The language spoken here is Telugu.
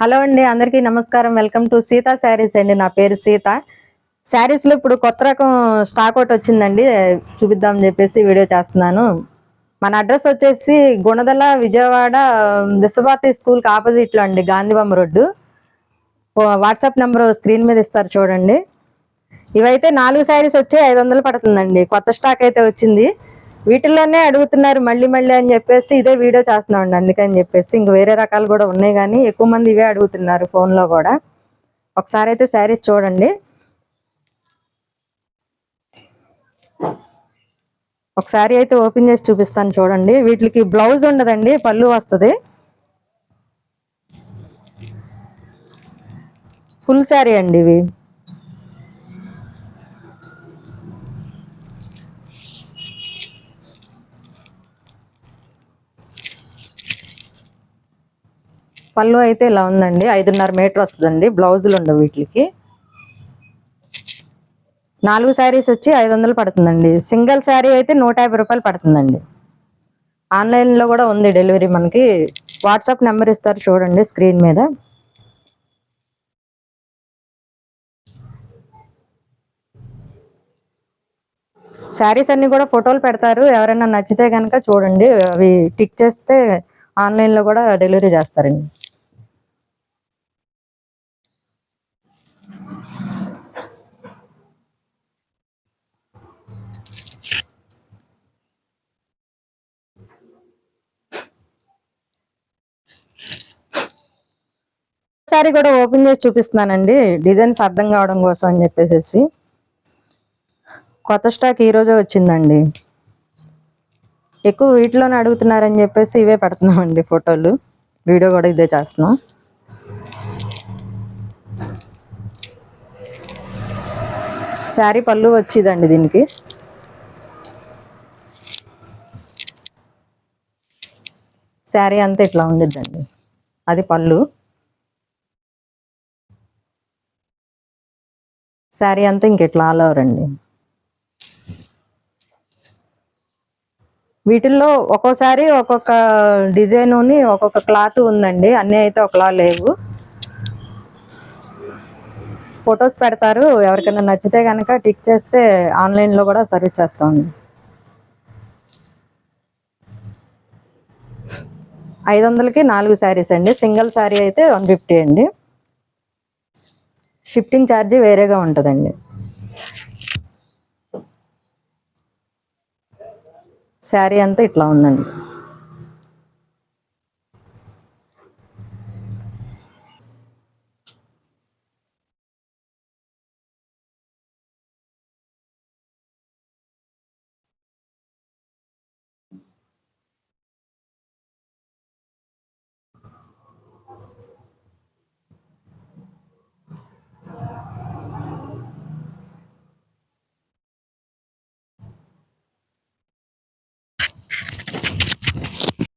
హలో అండి అందరికీ నమస్కారం. వెల్కమ్ టు సీతా శారీస్ అండి నా పేరు సీత. శారీస్లో ఇప్పుడు కొత్త రకం స్టాక్ ఒకటి వచ్చిందండి చూపిద్దామని చెప్పేసి వీడియో చేస్తున్నాను. మన అడ్రస్ వచ్చేసి గుణదల విజయవాడ విశ్వభారతి స్కూల్కి ఆపోజిట్లో అండి గాంధీబొమ్మ రోడ్డు. వాట్సాప్ నెంబర్ స్క్రీన్ మీద ఇస్తారు చూడండి. ఇవైతే నాలుగు శారీస్ వచ్చి ఐదు వందలు పడుతుందండి కొత్త స్టాక్ అయితే వచ్చింది. వీటిల్లోనే అడుగుతున్నారు మళ్ళీ మళ్ళీ అని చెప్పేసి ఇదే వీడియో చేస్తున్నామండి అందుకని చెప్పేసి ఇంక వేరే రకాలు కూడా ఉన్నాయి కానీ ఎక్కువ మంది ఇవే అడుగుతున్నారు ఫోన్లో కూడా. ఒకసారి అయితే శారీస్ చూడండి. ఒకసారి అయితే ఓపెన్ చేసి చూపిస్తాను చూడండి. వీటికి బ్లౌజ్ ఉండదండి పళ్ళు వస్తుంది. ఫుల్ శారీ అండి ఇవి. పళ్ళు అయితే ఇలా ఉందండి. ఐదున్నర మీటర్ వస్తుందండి. బ్లౌజులు ఉండవు వీటికి. నాలుగు శారీస్ వచ్చి ఐదు వందలు పడుతుందండి. సింగిల్ శారీ అయితే నూట యాభై రూపాయలు పడుతుందండి. ఆన్లైన్లో కూడా ఉంది డెలివరీ మనకి. వాట్సాప్ నెంబర్ ఇస్తారు చూడండి స్క్రీన్ మీద. శారీస్ అన్ని కూడా ఫోటోలు పెడతారు. ఎవరైనా నచ్చితే కనుక చూడండి. అవి టిక్ చేస్తే ఆన్లైన్లో కూడా డెలివరీ చేస్తారండి. సారీ కూడా ఓపెన్ చేసి చూపిస్తున్నానండి. డిజైన్స్ అర్థం కావడం కోసం అని చెప్పేసి కొత్త స్టాక్ ఈరోజే వచ్చిందండి. ఎక్కువ వీటిలోనే అడుగుతున్నారని చెప్పేసి ఇవే పెడుతున్నామండి ఫోటోలు. వీడియో కూడా ఇదే చేస్తున్నాం. శారీ పళ్ళు వచ్చిందండి దీనికి. శారీ అంతా ఇట్లా ఉండిద్దండి. అది పళ్ళు. శారీ అంతా ఇంకెట్లా ఆల్ ఓవర్ అండి. వీటిల్లో ఒక్కోసారి ఒక్కొక్క డిజైన్ ఒక్కొక్క క్లాత్ ఉందండి. అన్నీ అయితే ఒకలా లేవు. ఫొటోస్ పెడతారు. ఎవరికైనా నచ్చితే కనుక టిక్ చేస్తే ఆన్లైన్లో కూడా సర్వీస్ చేస్తామండి ఐదు వందలకి నాలుగు శారీస్ అండి. సింగిల్ శారీ అయితే వన్ ఫిఫ్టీ అండి. షిఫ్టింగ్ ఛార్జీ వేరేగా ఉంటుందండి. శారీ అంతా ఇట్లా ఉందండి.